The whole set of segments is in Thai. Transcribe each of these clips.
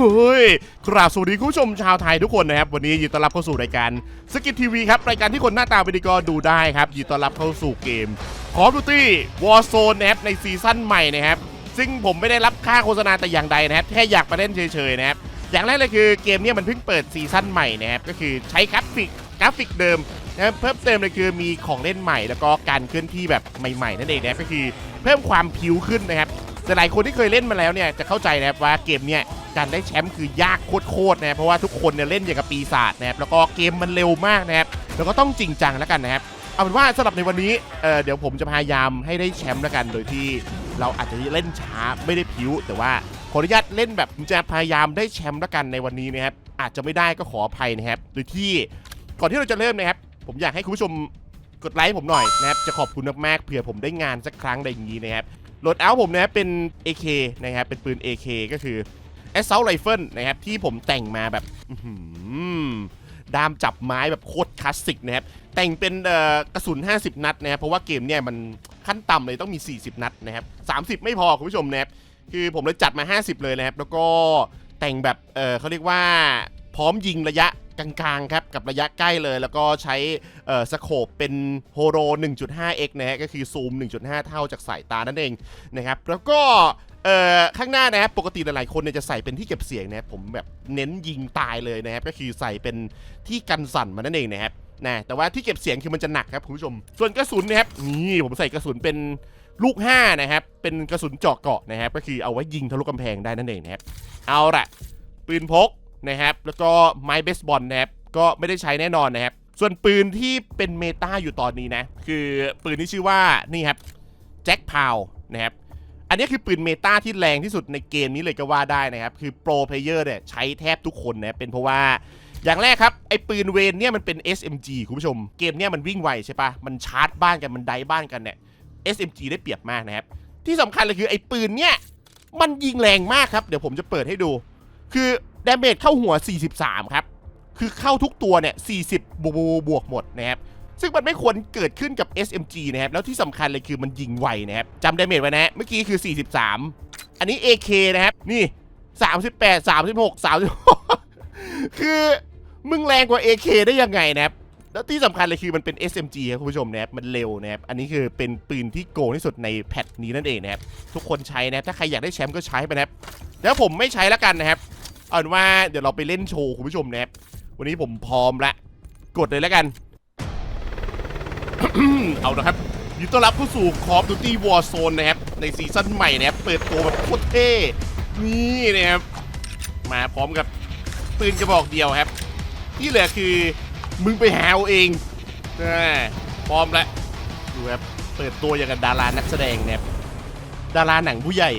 เฮ้ยกราบสวัสดีคุณผู้ชมชาวไทยทุกคนนะครับ วันนี้ยินต้อนรับเข้าสู่รายการสกิททีวีครับ รายการที่คนหน้าตาเป็นดีก็ดูได้ครับยินต้อนรับเข้าสู่เกม Call of Duty Warzone นะครับในซีซั่นใหม่นะครับ ซึ่งผมไม่ได้รับค่าโฆษณาแต่อย่างใดนะครับ แค่อยากมาเล่นเฉยๆนะครับ อย่างแรกเลยคือเกมเนี้มันเพิ่งเปิดซีซั่นใหม่นะครับ ก็คือใช้กราฟิกกราฟิกเดิมนะครับเพิ่มเติมเลยคือมีของเล่นใหม่ แล้วก็การเคลื่อนที่แบบใหม่ๆนั่นเองนะครับก็คือเพิ่มความผิวขึ้นนะครับ แต่หลายคนที่เคยเล่นมาแล้วเนี่ยจะเข้าใจนะครับว่าเกมเนี่ยการได้แชมป์คือยากโคตรๆนะครับเพราะว่าทุกคนเนี่ยเล่นอย่างกับปีศาจนะครับแล้วก็เกมมันเร็วมากนะครับแล้วก็ต้องจริงจังแล้วกันนะครับเอาเป็นว่าสำหรับในวันนี้เอ่อเดี๋ยวผมจะพยายามให้ได้แชมป์แล้วกัน โดยที่เราอาจจะเล่นช้าไม่ได้ผิวแต่ว่าขออนุญาตเล่นแบบจะพยายามได้แชมป์แล้วกันในวันนี้นะครับอาจจะไม่ได้ก็ขออภัยนะครับ โดยที่ก่อนที่เราจะเริ่มนะครับ ผมอยากให้คุณผู้ชมกดไลค์ผมหน่อยนะครับจะขอบคุณมากๆเผื่อผมได้งานสักครั้งอะไรอย่างนี้นะครับ โหลดเอาผมนะครับเป็น AK นะครับเป็นปืน AK ก็คือ Assault Rifle นะครับที่ผมแต่งมาแบบดามจับไม้แบบโคตรคลาสสิกนะครับแต่งเป็นกระสุน 50 นัดนะครับเพราะว่าเกมเนี่ยมันขั้นต่ำเลยต้องมี 40 นัดนะครับ30 ไม่พอคุณผู้ชมนะครับคือผมเลยจัดมา 50 เลยนะครับแล้วก็แต่งแบบเออเขาเรียกว่าพร้อมยิงระยะกลางๆครับกับระยะใกล้เลย แล้วก็ใช้สโคปเป็นโฮโร 1.5x นะฮะก็คือซูม 1.5 เท่าจากสายตานั่นเองนะครับแล้วก็ข้างหน้านะครับปกติหลายๆคนเนี่ยจะใส่เป็นที่เก็บเสียงนะครับผมแบบเน้นยิงตายเลยนะครับก็คือใส่เป็นที่กันสั่นมานั่นเองนะครับนะแต่ว่าที่เก็บเสียงคือมันจะหนักครับคุณผู้ชม ส่วนกระสุนนะครับนี่ผมใส่กระสุนเป็นลูก5นะครับเป็นกระสุนเจาะเกาะนะครับก็คือเอาไว้ยิงทะลุกำแพงได้นั่นเองนะครับเอาละปืนพก นะครับ แล้วก็ไม้เบสบอลนะครับ ก็ไม่ได้ใช้แน่นอนนะครับ ส่วนปืนที่เป็นเมตาอยู่ตอนนี้นะ คือปืนที่ชื่อว่านี่ครับแจ็คพาวนะครับ อันนี้คือปืนเมตาที่แรงที่สุดในเกมนี้เลยก็ว่าได้นะครับ คือโปรเพลเยอร์เนี่ยใช้แทบทุกคนนะ เป็นเพราะว่าอย่างแรกครับ ไอปืนเวนเนี่ยมันเป็น SMG คุณผู้ชม เกมเนี่ยมันวิ่งไวใช่ปะมันชาร์จบ้านกัน มันไดบ้านกันเนี่ย SMG ได้เปรียบมากนะครับ ที่สำคัญเลยคือไอปืนเนี่ยมันยิงแรงมากครับ เดี๋ยวผมจะเปิดให้ดู คือ ดาเมจเข้าหัว 43 ครับ คือเข้าทุกตัวเนี่ย 40 บวกบวกหมดนะครับ ซึ่งมันไม่ควรเกิดขึ้นกับ SMG นะครับ แล้วที่สำคัญเลยคือมันยิงไวนะครับจำดาเมจไว้นะฮะเมื่อกี้คือ 43 อันนี้ AK นะครับ นี่ 38 36 36 คือมึงแรงกว่า AK ได้ยังไงนะครับแล้วที่สำคัญเลยคือมันเป็น SMG ครับคุณผู้ชมนะครับมันเร็วนะครับอันนี้คือเป็นปืนที่โกงที่สุดในแพทนี้นั่นเองนะครับทุกคนใช้นะครับถ้าใครอยากได้แชมป์ก็ใช้ไปนะครับแล้วผมไม่ใช้แล้วกันนะครับ เอาเป็นว่าเดี๋ยวเราไปเล่นโชว์คุณผู้ชมนะครับวันนี้ผมพร้อมละกดเลยแล้วกัน เอาละครับยินดีต้อนรับเข้าสู่ Call of Duty Warzone นะครับ ในซีซั่นใหม่นะครับ เปิดตัวแบบโคตรเท่ นี่นะครับ มาพร้อมกับปืนกระบอกเดียวครับ ที่เหลือคือมึงไปหาเอาเองอ่าพร้อมแล้วดูครับ เปิดตัวอย่างกับดารานักแสดงนะครับ ดาราหนังผู้ใหญ่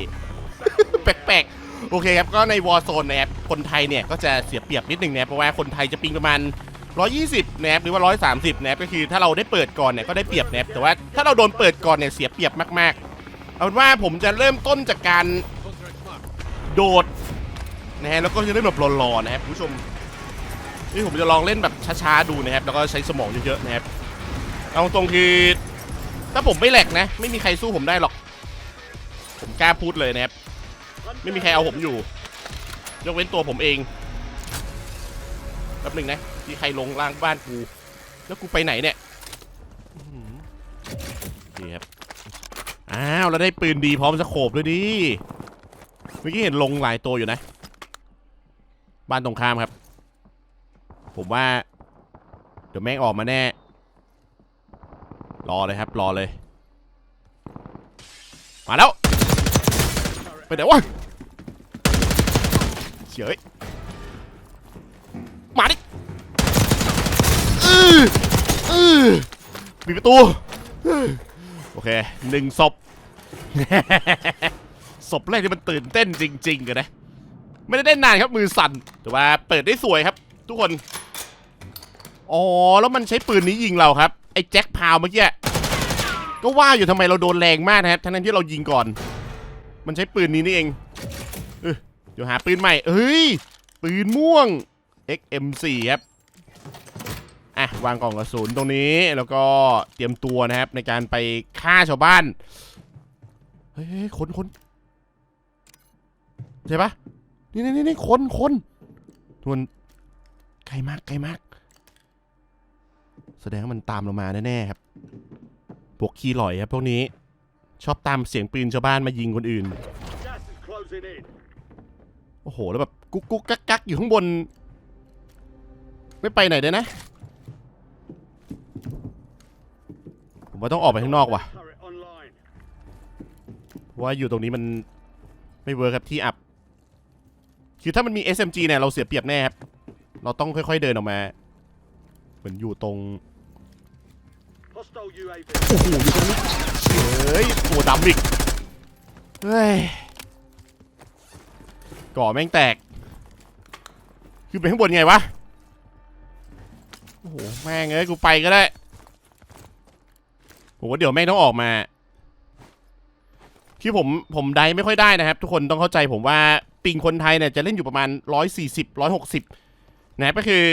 แปลก โอเคครับ ก็ในวอร์โซนนะครับคนไทยเนี่ยก็จะเสียเปรียบนิดนึงนะครับเพราะว่าคนไทยจะปิงประมาณ 120นะครับหรือว่า 130นะครับก็คือถ้าเราได้เปิดก่อนเนี่ยก็ได้เปรียบนะครับแต่ว่าถ้าเราโดนเปิดก่อนเนี่ยเสียเปรียบมากๆเอาเป็นว่าผมจะเริ่มต้นจากการโดดนะฮะแล้วก็จะเล่นแบบรอๆนะครับคุณผู้ชมนี่ผมจะลองเล่นแบบช้าๆดูนะครับแล้วก็ใช้สมองเยอะๆนะครับเอาตรงคือถ้าผมไม่แหลกนะ ไม่มีใครสู้ผมได้หรอก ผมกล้าพูดเลยนะครับ ไม่มีใครเอาผมอยู่ ยกเว้นตัวผมเองแป๊บหนึ่งนะมีใครลงล่างบ้านกู แล้วกูไปไหนเนี่ยอื้อหือนี่ครับ อ้าวแล้วได้ปืนดีพร้อมสโคบด้วยดิ เมื่อกี้เห็นลงหลายตัวอยู่นะ บ้านตรงข้ามครับ ผมว่า เดี๋ยวแม่งออกมาแน่ รอเลยครับ รอเลย มาแล้ว ไปไหนวะเฉยมาดิอืออือปิดประตู โอเคหนึ่งศพศพแรกที่มันตื่นเต้นจริงๆกันนะ ไม่ได้เล่นนานครับมือสั่น แต่ว่าเปิดได้สวยครับ ทุกคน อ๋อ แล้วมันใช้ปืนนี้ยิงเราครับ ไอ้แจ็คพาวเมื่อกี้ ก็ว่าอยู่ทำไมเราโดนแรงมากนะครับ ทั้งนั้นที่เรายิงก่อน มันใช้ปืนนี้นี่เองเออเดี๋ยวหาปืนใหม่เฮ้ย ปืนม่วง XM4 ครับ อะ วางกล่องกระสุนตรงนี้ แล้วก็เตรียมตัวนะครับ ในการไปฆ่าชาวบ้าน เฮ้ยคนคนใช่ปะนี่นี่นี่นี่คนคนทวนไกลมากไกลมาก แสดงว่ามันตามเรามาแน่ๆครับพวกขี้หลอยครับพวกนี้ ชอบตามเสียงปืนชาวบ้านมายิงคนอื่น โอ้โห แล้วแบบกุ๊กกุ๊กกักกักอยู่ข้างบน ไม่ไปไหนเลยนะ ผมว่าต้องออกไปข้างนอกว่ะเพราะว่าอยู่ตรงนี้มันไม่เวิร์คครับที่อับ คือถ้ามันมี SMG เนี่ยเราเสียเปรียบแน่ครับ เราต้องค่อยๆเดินออกมา เหมือนอยู่ตรง โอ้โหอยู่ตรงนี้เฮ้ยตัวดำอีกเฮ้ยก่อแม่งแตก คือไปข้างบนไงวะ โอ้โห แม่งเอ้ย กูไปก็ได้ผมว่าเดี๋ยวแม่งต้องออกมา คือผม ผมไดไม่ค่อยได้นะครับ ทุกคนต้องเข้าใจผมว่าปิงคนไทยเนี่ยจะเล่นอยู่ประมาณ 140 160 นะครับก็คือ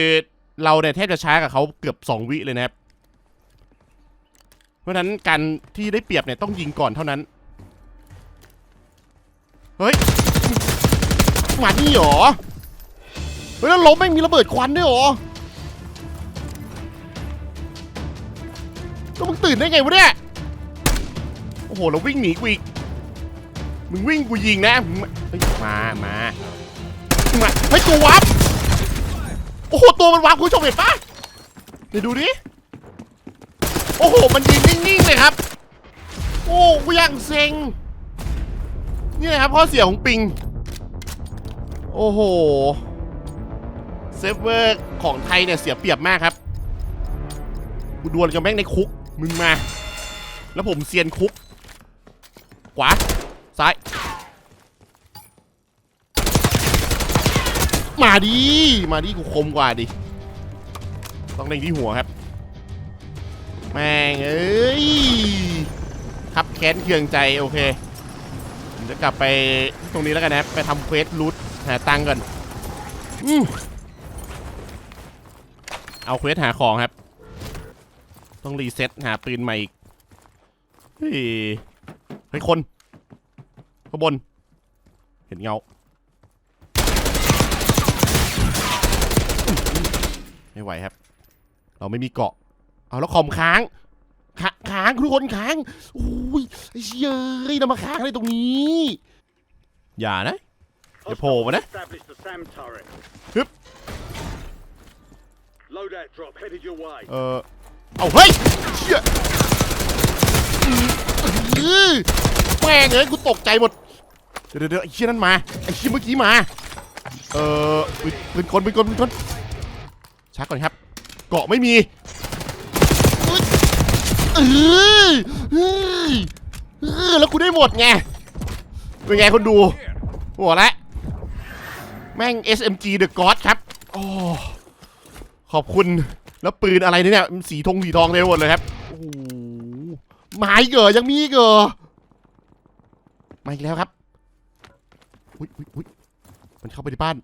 เราเนี่ยแทบจะช้ากับเขาเกือบ 2 วิเลยนะครับ ราะฉะนั้นการที่ได้เปรียบเนี่ยต้องยิงก่อนเท่านั้น เฮ้ยมานี่หรอ เฮ้ยแล้วล้มแม่มีระเบิดควันด้วยหรอก็มึงตื่นได้ไงวะเนี่ย โอ้โหเราวิ่งหนีกูอีก มึงวิ่งกูยิงนะมาเฮ้ยมา มามาเฮ้ยตัววับ โอ้โห ตัวมันวับคุณผู้ชมเห็นปะเดี๋ยวดูดิ โอ้โห มันยืนนิ่งๆเลยครับ โอ้กูยังเซ็ง นี่นะครับข้อเสียของปิง โอ้โห เซฟเวอร์ของไทยเนี่ยเสียเปรียบมากครับ กูดวลกับแม่งในคุก มึงมา แล้วผมเซียนคุก ขวา ซ้าย มาดิ มาดิกูคมกว่าดิ ต้องเล็งที่หัวครับ แม่งเอ้ยขับแค้นเคืองใจโอเคผมจะกลับไปตรงนี้แล้วกันนะไปทำเควสรูทหาตังก่อนอืเอาเควสหาของครับ ต้องรีเซ็ตหาปืนใหม่อีกเฮ้ยเฮ้ยคนข้างบน เห็นเงา ไม่ไหวครับ เราไม่มีเกาะ เอาแล้วคอมค้างขาค้างทุกคนค้างอุ้ยเชยนำมาค้างอะไรตรงนี้ อย่านะ Để phồ vào đấy. Established the SAM turret. Hứp. Loadout drop headed your way. เออเอาเฮ้ยเชี่ยแม่งเอ้ยกูตกใจหมด เดี๋ยวเดี๋ยวไอ้เชี่ยนั่นมา ไอ้เชี่ยเมื่อกี้มา เออปืนปืนกลปืนกลปืนกลชักก่อนครับ เกาะไม่มี เออเออเออแล้วกูได้หมดไง เป็นไงคนดู หัวละแม่ง SMG The God ครับโอ้ขอบคุณ แล้วปืนอะไรเนี่ย สีทงสีทองเต็มหมดเลยครับ โอ้ไม้เกอยังมีอีกเกอมาอีกแล้วครับ อุ้ยอุ้ยอุ้ยมันเข้าไปในบ้าน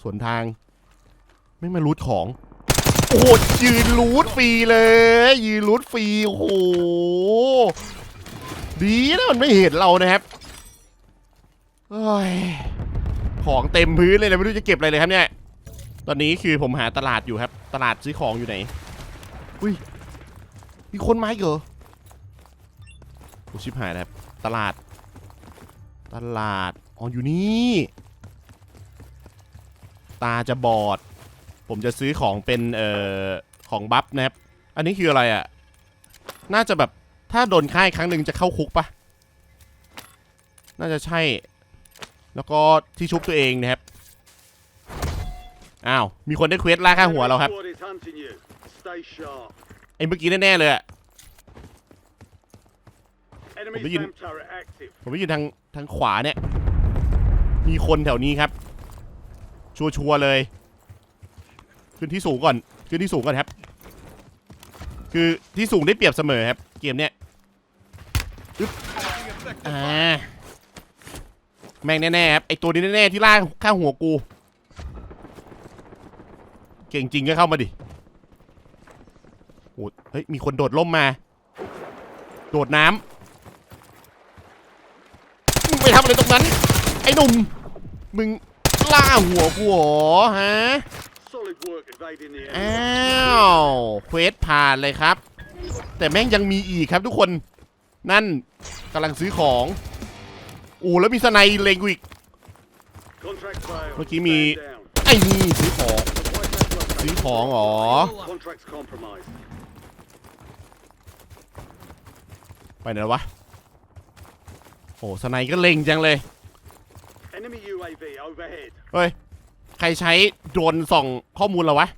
สวนทาง ไม่มารูทของ โอ้โหยืนรูทฟรีเลย ยืนรูทฟรีโอ้โหดีนะมันไม่เห็นเรานะครับอของเต็มพื้นเลยนะไม่รู้จะเก็บอะไรเลยครับเนี่ย ตอนนี้คือผมหาตลาดอยู่ครับ ตลาดซื้อของอยู่ไหนอุ้ยมีคนมาอีกเหรอโอ้ชิบหายแล้วครับตลาด ตลาดอ๋ออยู่นี่ ตาจะบอด ผมจะซื้อของเป็นเอ่อของบัฟนะครับ อันนี้คืออะไรอะ่ะ น่าจะแบบถ้าโดนค่ายครั้งหนึ่งจะเข้าคุกปะน่าจะใช่ แล้วก็ที่ชุบตัวเองนะครับ อ้าว มีคนได้เควสล่าค่าหัวเราครับ ไอ้เมื่อกี้แน่ ๆ เลยอะ Enemy Ủa, cái gì- SAM turret active. ผมไปอยู่ทางทางขวาเนี่ย มีคนแถวนี้ครับ ชัวร์ๆเลย ขึ้นที่สูงก่อน ขึ้นที่สูงก่อนครับ คือที่สูงได้เปรียบเสมอครับ เกมเนี้ยอึ๊บอ่าแม่งแน่ๆครับไอตัวนี้แน่ๆที่ล่าข้างหัวกู เก่งจริงก็เข้ามาดิโอ้เฮ้ยมีคนโดดล่มมา โดดน้ำมึงไปทำอะไรตรงนั้น ไอ้หนุ่ม มึงล่าหัวกูเหรอฮะ Solid work evading the อ้า enemy. วเควสผ่านเลยครับ แต่แม่งยังมีอีกครับทุกคน นั่นกำลังซื้อของอู้แล้วมีสไนเล็งกูอีก Contract failed. เมื่อกี้มี Stand down. ไอ้นี่ซื้อของ Supply craft located. ซื้อของเหรอ Contract's compromised. ไปไหนแล้ววะโอ้สไนก็เล็งจังเลย Enemy UAV overhead. เฮ้ย ใครใช้โดรนส่องข้อมูลเราวะ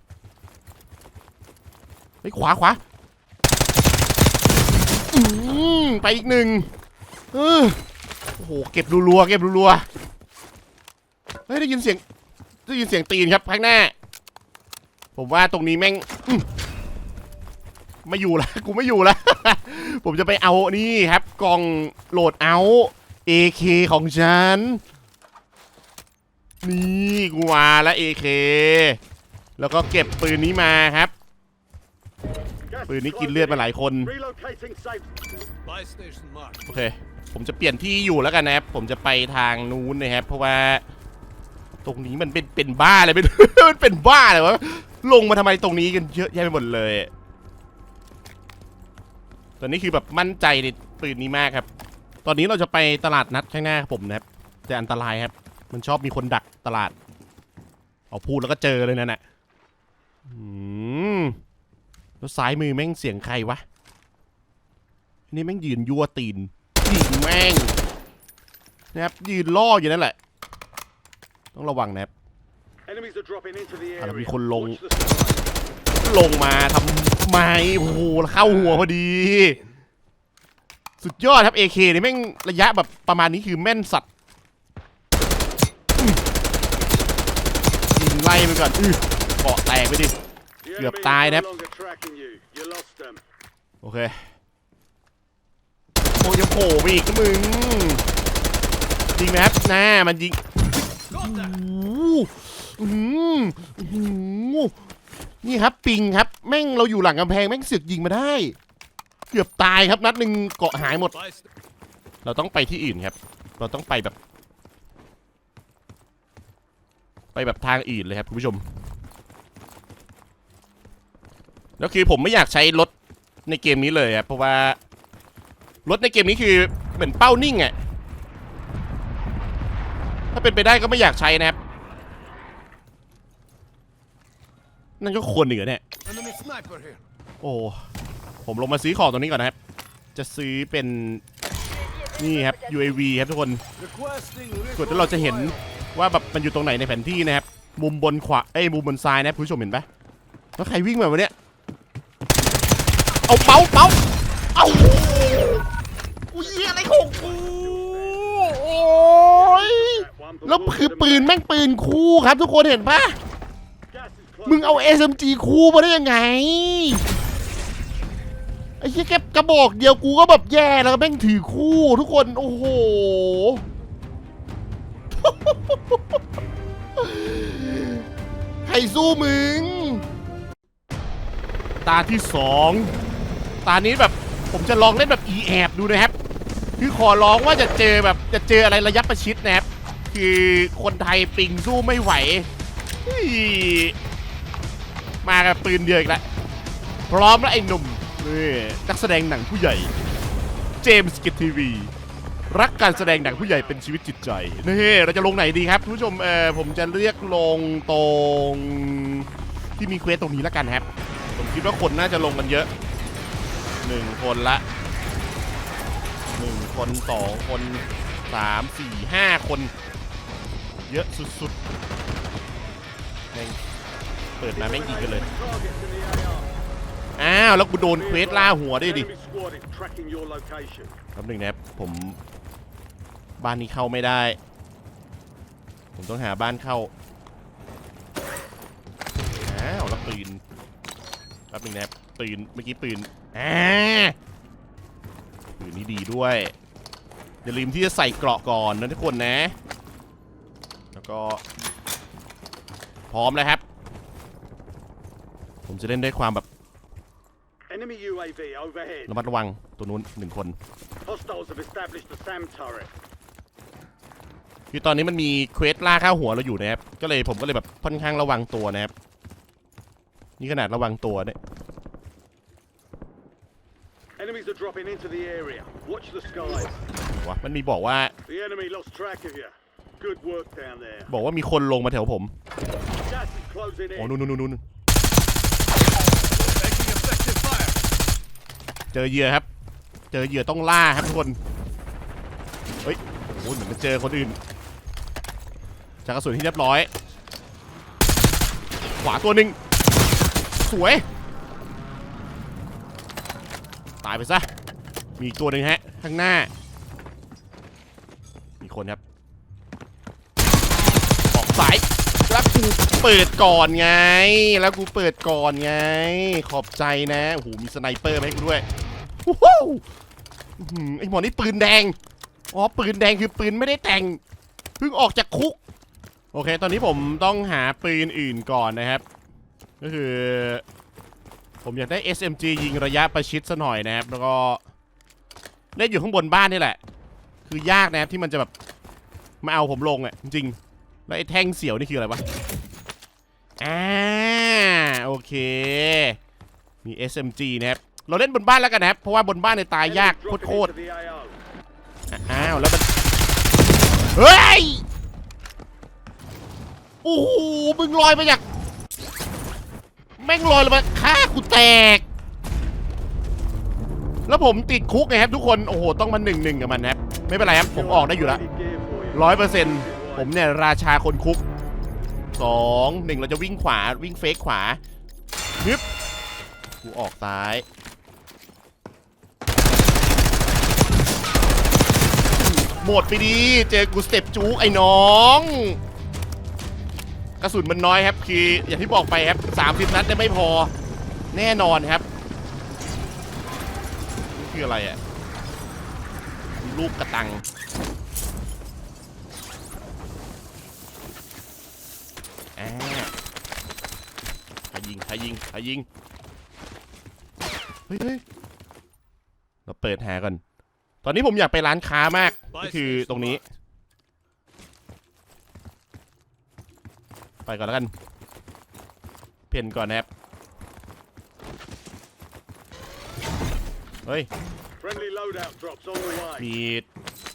เฮ้ยขวาขวาอืมไปอีกหนึ่งเออโอ้โหเก็บรัวๆเก็บรัวๆเฮ้ยได้ยินเสียงได้ยินเสียงตีนครับข้างหน้า ผมว่าตรงนี้แม่งไม่อยู่ล้วกูไม่อยู่ล้วผมจะไปเอานี่ครับกล่องโหลดเอา AK ของฉัน นี่กูมาแล้ว AK แล้วก็เก็บปืนนี้มาครับ ปืนนี้กินเลือดมาหลายคน โอเค ผมจะเปลี่ยนที่อยู่แล้วกันนะครับ ผมจะไปทางนู้นนะครับ เพราะว่าตรงนี้มันเป็นเป็นบ้าเลยเป็นมันเป็นบ้าเลยวะลงมาทำไมตรงนี้กันเยอะแยะไปหมดเลย ตอนนี้คือแบบมั่นใจในปืนนี้มากครับ ตอนนี้เราจะไปตลาดนัดข้างหน้าครับผมนะครับ แต่อันตรายครับ มันชอบมีคนดักตลาด เอาพูดแล้วก็เจอเลยนั่นน่ะอืมแล้วซ้ายมือแม่งเสียงใครวะ นี่แม่งยืนยั่วตีนยิงแม่งนะครับยืนล่ออยู่นั่นแหละ ต้องระวังนะครับ Enemies are dropping into the อะแล้ว area. มีคนลง Watch the skies. ลงมาทำไมโอ้โหเข้าหัวพอดี สุดยอดครับ AK นี่แม่งระยะแบบประมาณนี้คือแม่นสัตว์อื้อ ยิงไล่ไปก่อนอื้อเกาะแตกไปดิ The เกือบ enemy ตาย is นะ no longer tracking you. You lost them. โอเคโอ้ยังโผล่ไปอีกนะมึงยิงนะครับหน้ามันยิงโอ้โหอื้อหืออื้อหือนี่ครับปิงครับ แม่งเราอยู่หลังกำแพงแม่งเสือกยิงมาได้ เกือบตายครับนัดหนึ่งเกาะหายหมด Buy st- เราต้องไปที่อื่นครับ เราต้องไปแบบ ไปแบบทางอื่นเลยครับคุณผู้ชม แล้วคือผมไม่อยากใช้รถในเกมนี้เลยครับเพราะว่ารถในเกมนี้คือเหมือนเป้านิ่งอะถ้าเป็นไปได้ก็ไม่อยากใช้นะครับ นั่นก็คนเหรอเนี่ย โอ้ผมลงมาซื้อของตรงนี้ก่อนนะครับ จะซื้อเป็นนี่ครับ UAV ครับทุกคน Requesting ส่วนที่เราจะเห็น ว่าแบบมันอยู่ตรงไหนในแผนที่นะครับ มุมบนขวาเอ้ยมุมบนซ้ายนะคุณผู้ชมเห็นปะแล้วใครวิ่งมาวะเนี่ยเอาเป้าเป้าเอากูเหี้ยอะไรของกูโอ้ยแล้วคือปืนแม่งปืนคู่ครับทุกคนเห็นปะมึงเอา SMG คู่มาได้ยังไงไอ้เหี้ยแค่กระบอกเดียวกูก็แบบแย่แล้วแม่งถือคู่ทุกคน โอ้โห ใครสู้มึง ตาที่สอง ตานี้แบบผมจะลองเล่นแบบอีแอบดูนะครับ คือขอร้องว่าจะเจอแบบจะเจออะไรระยะประชิดนะครับ คือคนไทยปิงสู้ไม่ไหว มากับปืนเดียวอีกแล้วพร้อมแล้วไอ้หนุ่มนี่นักแสดงหนังผู้ใหญ่ เจมส์กิททีวี รักการแสดงหนังผู้ใหญ่เป็นชีวิตจิตใจนี่เราจะลงไหนดีครับคุณผู้ชมเออผมจะเรียกลงตรงที่มีเควสตรงนี้แล้วกันครับ ผมคิดว่าคนน่าจะลงกันเยอะหนึ่งคนละหนึ่งคนสองคนสามสี่ห้าคน เยอะสุดๆแม่งเปิดมาแม่งยิงกันเลย Targets in the AR. อ้าว แล้วกูโดนเควสล่าหัวด้วยดิ Enemy squad is tracking your location. แป๊บหนึงนะครับผม บ้านนี้เข้าไม่ได้ ผมต้องหาบ้านเข้าอ้าวแล้วปืนแป๊บหนึงนะครับปืนเมื่อกี้ปืนอ่าปืนนี้ดีด้วยอย่าลืมที่จะใส่เกราะก่อนนะทุกคนนะ แล้วก็ พร้อมแล้วครับ ผมจะเล่นด้วยความแบบ Enemy UAV overhead. ระมัดระวังตัวนู้นหนึ่งคน คือตอนนี้มันมีเควสล่าข้าหัวเราอยู่นะครับ ก็เลยผมก็เลยแบบค่อนข้างระวังตัวนะครับ นี่ขนาดระวังตัวเนี่ย Enemies are dropping into the area. Watch the skies. วะมันมีบอกว่า The enemy lost track of you. Good work down there. บอกว่ามีคนลงมาแถวผม Gas is closing โอ้ in. นู่นนู่นนู่น Taking effective fire. เจอเหยื่อครับ เจอเหยื่อต้องล่าครับทุกคน เฮ้ย โอ้โหเหมือนมันเจอคนอื่น จากกระสุนที่เรียบร้อย ขวาตัวหนึ่งสวย ตายไปซะ มีอีกตัวหนึ่งฮะ ข้างหน้า มีคนครับ ออกสาย แล้วกูเปิดก่อนไง แล้วกูเปิดก่อนไง ขอบใจนะ โอ้โห มีสไนเปอร์มาให้กูด้วยวู้ฮู้อื้อหือไอหมอนี่ปืนแดง อ๋อ ปืนแดงคือปืนไม่ได้แต่ง เพิ่งออกจากคุก โอเค ตอนนี้ผมต้องหาปืนอื่นก่อนนะครับ ก็คือ ผมอยากได้ SMG ยิงระยะประชิดซะหน่อยนะครับ แล้วก็เล่นอยู่ข้างบนบ้านนี่แหละ คือยากนะครับที่มันจะแบบมาเอาผมลงอะจริง แล้วไอ้แท่งเสียวนี่คืออะไรวะ อ่า โอเค มี SMG นะครับ เราเล่นบนบ้านแล้วกันนะครับ เพราะว่าบนบ้านในยตายยากโคตรๆอ้าว แล้วมัน เฮ้ย โอ้โหมึงลอยมาจาก แม่งลอยลงมาฆ่ากูแตก แล้วผมติดคุกไงครับทุกคน โอ้โห ต้องมาหนึ่งหนึ่งกับมันนะครับ ไม่เป็นไรครับ ผมออกได้อยู่แล้วร้อยเปอร์เซ็นต์ผมเนี่ย ราชาคนคุกสองหนึ่งเราจะวิ่งขวาวิ่งเฟกขวาฮึบกูออกซ้ายหมดไปดี เจอกูสเต็ปจู๊ไอ้น้อง กระสุนมันน้อยครับ คืออย่างที่บอกไปครับ 30 นัดได้ไม่พอแน่นอนครับนี่คืออะไรอะ่ะลูกกระตัง อ่ายิงใครยิงใครยิงเฮ้ยเฮ้ยเราเปิดหาก่อน ตอนนี้ผมอยากไปร้านค้ามาก ก็คือตรงนี้ ไปก่อนแล้วกันเพ่นก่อนนะครับ เฮ้ย Friendly loadout drops on the way. มี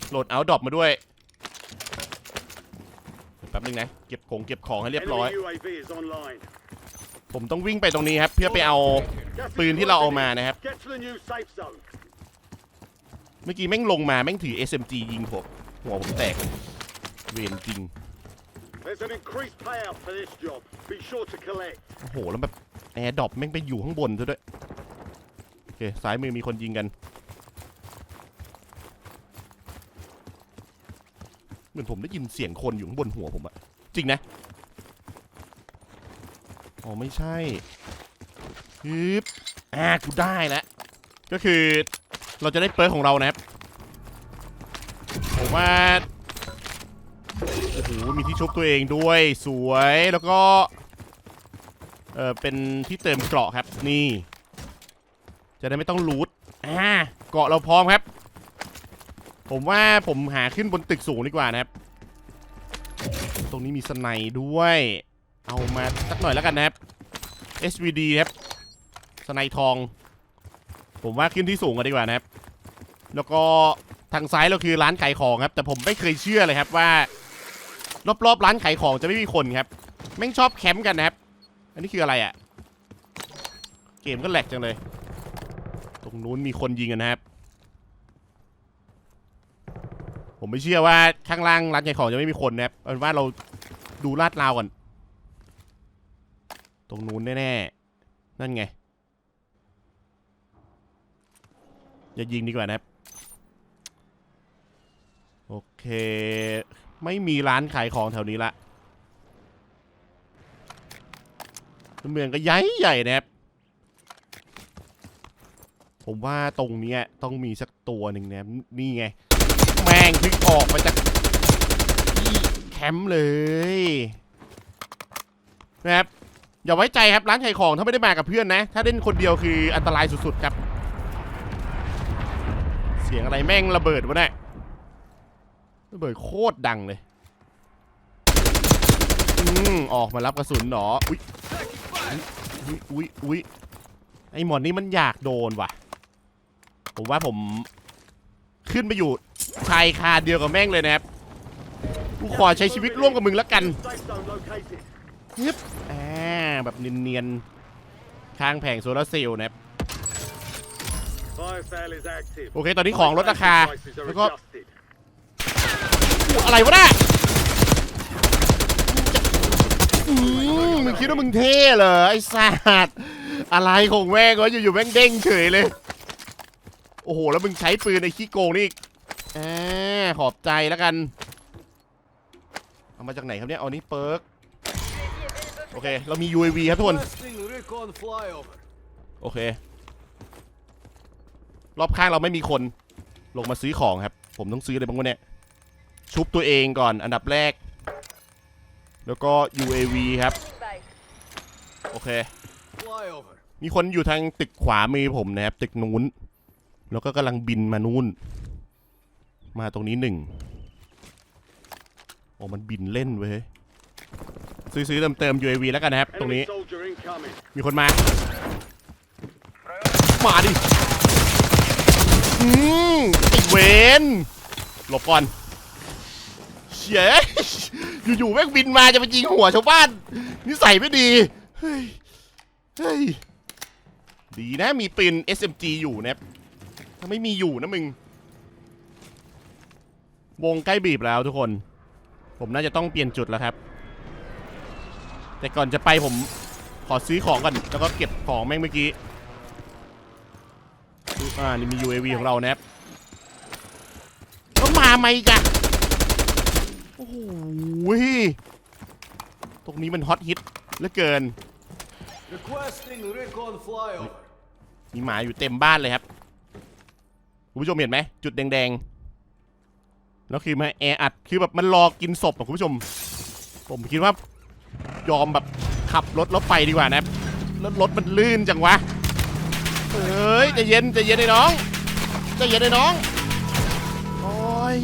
โหลดเอาดอปมาด้วย แป๊บนึงนะ เก็บของเก็บของให้เรียบร้อย Enemy UAV is online. ผมต้องวิ่งไปตรงนี้ครับ เพื่อไปเอา Gas is ปืนที่เราเอา closing มา in. นะครับ Get to the new safe zone. เมื่อกี้แม่งลงมาแม่งถือ SMG ยิงผมหัวผมแตก เวรจริง There's an increased payout for this job. Be sure to collect. โอ้โห แล้วแบบแอร์ดรอปแม่งไปอยู่ข้างบนซะด้วย โอเค ซ้ายมือมีคนยิงกัน เหมือนผมได้ยินเสียงคนอยู่ข้างบนหัวผมอะจริงนะ อ๋อ ไม่ใช่ฮึบอ่ากูได้แล้ว ก็คือเราจะได้เปิร์ของเรานะครับ ผมว่า มีที่ชุบตัวเองด้วยสวยแล้วก็ เออเป็นที่เติมเกราะครับนี่ จะได้ไม่ต้องรูทอ่าเกราะเราพร้อมครับ ผมว่าผมหาขึ้นบนตึกสูงดีกว่านะครับ ตรงนี้มีสไนด์ด้วย เอามาสักหน่อยแล้วกันนะครับ SVD ครับสไนทอง ผมว่าขึ้นที่สูงกันดีกว่านะครับ แล้วก็ทางซ้ายเราคือร้านขายของครับ แต่ผมไม่เคยเชื่อเลยครับว่า รอบๆร้านขายของจะไม่มีคนครับแม่งชอบแคมป์กันนะครับ อันนี้คืออะไรอะ่ะ เกมก็แหลกจังเลย ตรงนู้นมีคนยิงกันนะครับ ผมไม่เชื่อว่าข้างล่างร้านขายของจะไม่มีคนนะครับเอาเป็นว่าเราดูลาดราวก่อน ตรงนู้นแน่ๆ นั่นไง อย่ายิงดีกว่านะครับ โอเค ไม่มีร้านขายของแถวนี้ละเมืองก็ใหญ่ใหญ่นะครับผมว่าตรงเนี้ยต้องมีสักตัวหนึ่งนะครับนี่ไง แม่งพิ่งออกมาจากแคมป์เลยนะครับอย่าไว้ใจครับร้านขายของถ้าไม่ได้มากับเพื่อนนะ ถ้าเล่นคนเดียวคืออันตรายสุดๆครับ เสียงอะไรแม่งระเบิดวะเนี่ย ระเบิดโคตรดังเลย อืออกมารับกระสุนหนออุ้ยอุ้ยอุ้ยอุ้ยไอหมอนนี่มันอยากโดนว่ะ ผมว่าผม ขึ้นไปอยู่ชายคาเดียวกับแม่งเลยนะครับ กูขอใช้ชีวิตร่วมกับมึงแล้วกันยึบอ่าแบบเนียนๆข้างแผงโซลาร์เซลล์นะครับ โอเค ตอนนี้ของลดราคา แล้วก็ อะไรวะน่ะอืมมึงคิดว่ามึงเท่เหรอไอ้สัตว์อะไรของแม่งวะอยู่ๆแม่งเด้งเฉยเลย โอ้โห แล้วมึงใช้ปืนไอ้ขี้โกงนี่อ่าขอบใจแล้วกัน เอามาจากไหนครับเนี่ยเอานี่เปิร์กโอเค เรามี UAV ครับทุกคน โอเค รอบข้างเราไม่มีคน ลงมาซื้อของครับ ผมต้องซื้ออะไรบ้างวะเนี่ย ชุบตัวเองก่อนอันดับแรก แล้วก็ UAV ครับ โอเค มีคนอยู่ทางตึกขวามือผมนะครับ ตึกนู้น แล้วก็กำลังบินมานู่น มาตรงนี้หนึ่งโอ้มันบินเล่นเว้ยซื้อๆเติมเติมๆ UAV แล้วกันนะครับ ตรงนี้ มีคนมา มาดิอืมไอ้เวนหลบก่อน เฉยอยู่ๆแม่งบินมาจะไปยิงหัวชาวบ้านนิสัยไม่ดี เฮ้ย เฮ้ย ดีนะมีปืน SMG อยู่นะครับถ้าไม่มีอยู่นะมึง วงใกล้บีบแล้วทุกคน ผมน่าจะต้องเปลี่ยนจุดแล้วครับ แต่ก่อนจะไปผมขอซื้อของก่อน แล้วก็เก็บของแม่งเมื่อกี้อ่านี่มี UAV ของเรานะครับแล้วมาไหมจ้ะ หตรงนี้มันฮอตฮิตเหลือเกิน Requesting recon flyover. มีหมาอยู่เต็มบ้านเลยครับ คุณผู้ชมเห็นไหม จุดแดงๆ แล้วคือมาแออัด คือแบบมันรอกินศพอะคุณผู้ชม ผมคิดว่ายอมแบบขับรถแล้วไปดีกว่านะครับรถรถมันลื่นจังวะเฮ้ยใจะเย็นใจะเย็นไอ้น้องใจะเย็นไอ้น้อง โอ้ย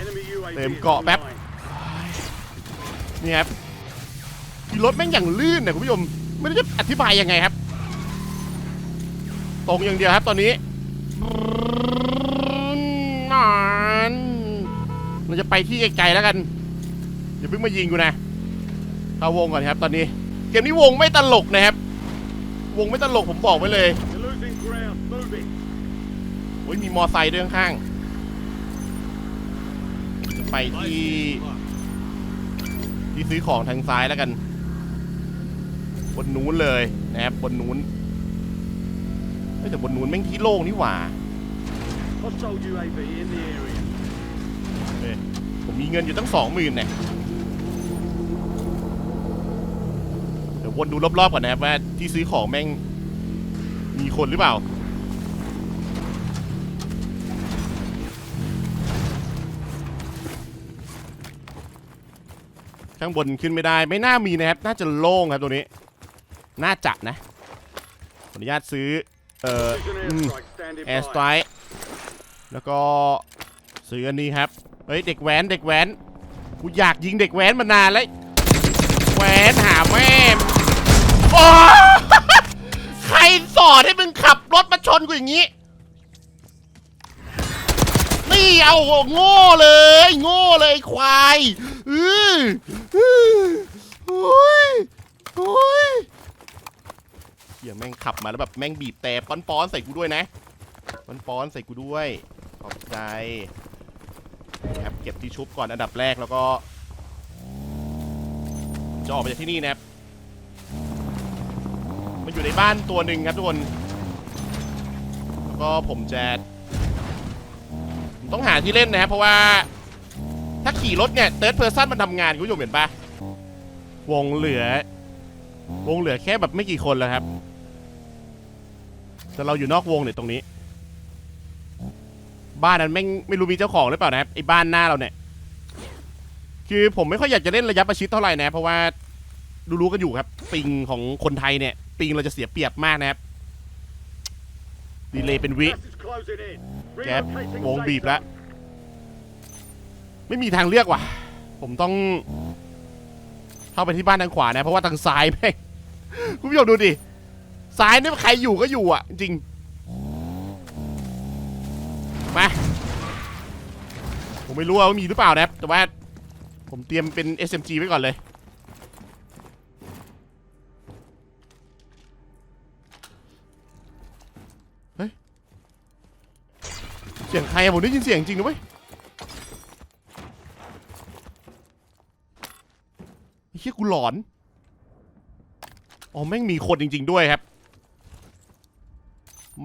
Enemy UAV เต็ม is เกาะแป๊บ online. นี่ครับรถแม่งอย่างลื่นนะคุณผู้ชมไม่รู้จะอธิบายยังไงครับ ตรงอย่างเดียวครับตอนนี้นานเราจะไปที่ไกลๆแล้วกันอย่าเพิ่งมายิงกูนะเข้าวงก่อนครับ ตอนนี้ เกมนี้วงไม่ตลกนะครับ วงไม่ตลกผมบอกไว้เลยโอ้ยมีมอไซค์ด้วยข้างๆจะไปที่ ที่ซื้อของทางซ้ายแล้วกัน บนนู้นเลยนะครับบนนู้นแต่บนนู้นแม่งที่โล่งนี่หว่าผมมีเงินอยู่ตั้งสองหมื่นเนี่ยเดี๋ยววนดูรอบๆก่อนนะครับว่าที่ซื้อของแม่งมีคนหรือเปล่า ข้างบนขึ้นไม่ได้ไม่น่ามีนะครับ น่าจะโล่งครับตัวนี้ น่าจะนะขออนุญาตซื้อ เอ่อแอร์สไตร์แล้วก็ซื้ออันนี้ครับ เฮ้ย เด็กแว้นเด็กแว้นกูอยากยิงเด็กแว้นมานานแล้วแว้นหาแม่โอ้ใครสอนให้มึงขับรถมาชนกูอย่างนี้ เอาโง่เลย โง่เลยควายอืออือโอ้ยโอ้ยเฮียแม่งขับมาแล้วแบบแม่งบีบแต่ป้อนๆใส่กูด้วยนะป้อนๆใส่กูด้วยขอบใจนะครับเก็บที่ชุบก่อนอันดับแรกแล้วก็จะออกไปจากที่นี่นะครับมันอยู่ในบ้านตัวหนึ่งครับทุกคน แล้วก็ผมจะ ต้องหาที่เล่นนะครับเพราะว่า ถ้าขี่รถเนี่ยเติร์ดเพอร์ซันมันทำงานคุณผู้ชมเห็นปะวงเหลือ วงเหลือแค่แบบไม่กี่คนแล้วครับ แต่เราอยู่นอกวงเนี่ยตรงนี้ บ้านนั้นแม่ไม่รู้มีเจ้าของหรือเปล่านะครับไอ้บ้านหน้าเราเนี่ย คือผมไม่ค่อยอยากจะเล่นระยะประชิดเท่าไหร่นะเพราะว่ารู้ๆกันอยู่ครับ ปิงของคนไทยเนี่ย ปิงเราจะเสียเปรียบมากนะครับ ดีเลยเป็นวิ แก๊ป Relocating วงบีบแล้ว ไม่มีทางเลือกว่ะ ผมต้อง เข้าไปที่บ้านทางขวานะ เพราะว่าทางซ้ายแม่งคุณผู้ชมดูดิ ซ้ายนี่ใครอยู่ก็อยู่อะ จริงมาผมไม่รู้ว่ามีหรือเปล่านะครับแต่ว่า ผมเตรียมเป็น SMG ไว้ก่อนเลย เสียงใครอะผมได้ยินเสียงจริงนะเว้ยไอ้เฮียกูหลอน อ๋อแม่งมีคนจริง ๆ ด้วยครับ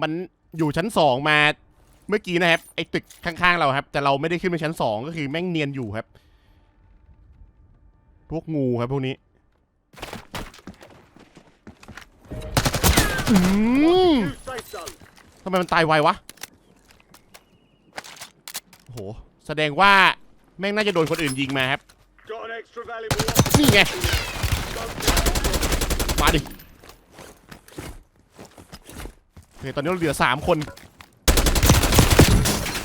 มันอยู่ชั้นสองมาเมื่อกี้นะครับไอ้ตึกข้างๆเราครับ แต่เราไม่ได้ขึ้นไปชั้นสองก็คือแม่งเนียนอยู่ครับ พวกงูครับพวกนี้อืมทำไมมันตายไววะ โอ้โห แสดงว่าแม่งน่าจะโดนคนอื่นยิงมาครับ Got an extra valuable op- นี่ไง มาดิโอเคตอนนี้เราเหลือสามคน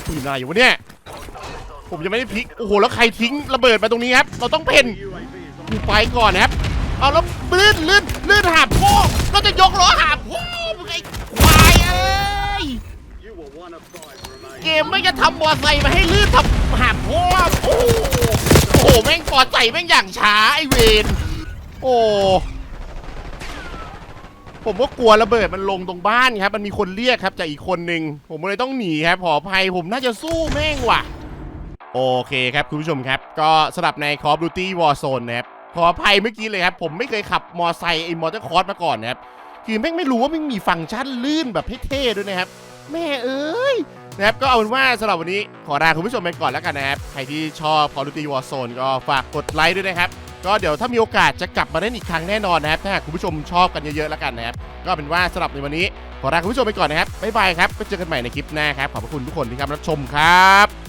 ปืนอะไรอยู่วะเนี่ย ผมยังไม่ได้พลิก โอ้โห แล้วใครทิ้งระเบิดมาตรงนี้ครับ เราต้องเพ่น UAV is on กูไปก่อนนะครับ เอาแล้วลื่นลื่นลื่นหาบพ่อก็จะยกล้อหาบพ่อมึงไอ้ควายเอ้ย You were one of five เกมไม่จะทำมอไซค์มาให้ลื่นทำหาบพ่อโอ้โหโอ้โหแม่งปอดใส่แม่งอย่างช้าไอเวนโอ้ผมก็กลัวระเบิดมันลงตรงบ้านครับ มันมีคนเรียกครับจากอีกคนหนึ่งผมเลยต้องหนีครับขออภัยผมน่าจะสู้แม่งว่ะ โอเคครับคุณผู้ชมครับ ก็สำหรับใน Call of Duty Warzone นะครับ ขออภัยเมื่อกี้เลยครับ ผมไม่เคยขับมอไซค์ไอ้มอเตอร์คอร์สมาก่อนนะครับ คือแม่งไม่รู้ว่ามันมีฟังก์ชันลื่นแบบเท่ๆด้วยนะครับ แม่เอ้ยนะครับก็เอาเป็นว่าสำหรับวันนี้ขอลาคุณผู้ชมไปก่อนแล้วกันนะครับ ใครที่ชอบ Call of Duty Warzone ก็ฝากกดไลค์ด้วยนะครับ ก็เดี๋ยวถ้ามีโอกาสจะกลับมาเล่นอีกครั้งแน่นอนนะครับ ถ้าหากคุณผู้ชมชอบกันเยอะๆแล้วกันนะครับ ก็เป็นว่าสำหรับในวันนี้ขอลาคุณผู้ชมไปก่อนนะครับบ๊ายบายครับก็เจอกันใหม่ในคลิปหน้าครับขอบพระคุณทุกคนที่เข้ามารับชมครับ